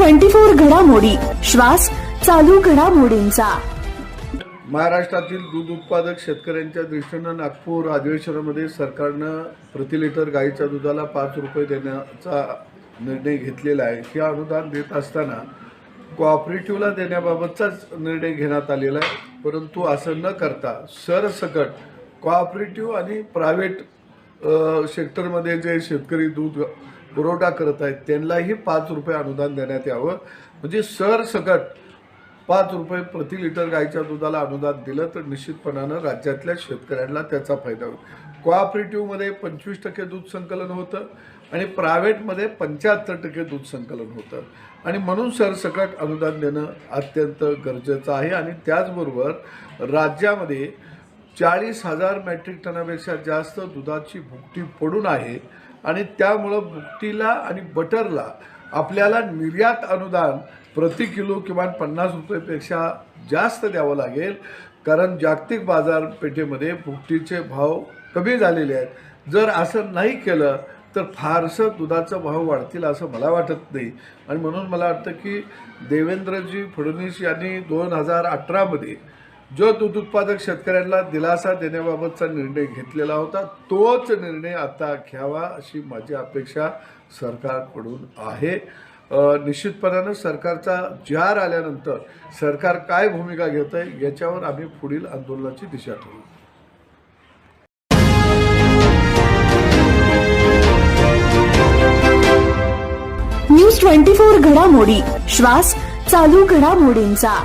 Twenty four घडामोडी. श्वास चालू घडामोडींचा. महाराष्ट्रातील दूध उत्पादक शेतकऱ्यांच्या दृष्टीनं नागपूर अधिवेशनामध्ये सरकारनं प्रति लिटर गाईच्या दुधाला पाच रुपये देण्याचा निर्णय घेतलेला आहे. हे अनुदान देत असताना कोऑपरेटिव्हला देण्याबाबतचाच निर्णय घेण्यात आलेला आहे. परंतु असं न करता सरसकट कोऑपरेटिव्ह आणि प्रायव्हेट सेक्टरमध्ये जे शेतकरी दूध पुरवठा करत आहेत त्यांनाही पाच रुपये अनुदान देण्यात यावं. म्हणजे सरसकट पाच रुपये प्रति लिटर गाईच्या दुधाला अनुदान दिलं तर निश्चितपणानं राज्यातल्या शेतकऱ्यांना त्याचा फायदा होईल. कोऑपरेटिव्हमध्ये पंचवीस टक्के दूध संकलन होतं आणि प्रायव्हेटमध्ये पंच्याहत्तर टक्के दूध संकलन होतं. आणि म्हणून सरसकट अनुदान देणं अत्यंत गरजेचं आहे आणि त्याचबरोबर राज्यामध्ये चाळीस हजार मेट्रिक टनापेक्षा जास्त दुधाची भुकटी पडून आहे आणि त्यामुळं भुकटीला आणि बटरला आपल्याला निर्यात अनुदान प्रति किलो किमान पन्नास रुपयेपेक्षा जास्त द्यावं लागेल. कारण जागतिक बाजारपेठेमध्ये भुकटीचे भाव कमी झालेले आहेत. जर असं नाही केलं तर फारसं दुधाचा भाव वाढतील असं मला वाटत नाही. आणि म्हणून मला वाटतं की देवेंद्रजी फडणवीस यांनी दोन हजार अठरामध्ये जो दूध उत्पादक शेतकऱ्यांना दिलासा देण्याबाबतचा निर्णय घेतलेला होता तोच निर्णय आता घ्यावा अशी माझी अपेक्षा सरकारकडून आहे. निश्चितपणानं सरकारचा जार आल्यानंतर सरकार काय भूमिका घेत आहे याच्यावर आम्ही पुढील आंदोलनाची दिशा ठरवू. न्यूज ट्वेंटी फोर घडामोडी श्वास चालू घडामोडींचा.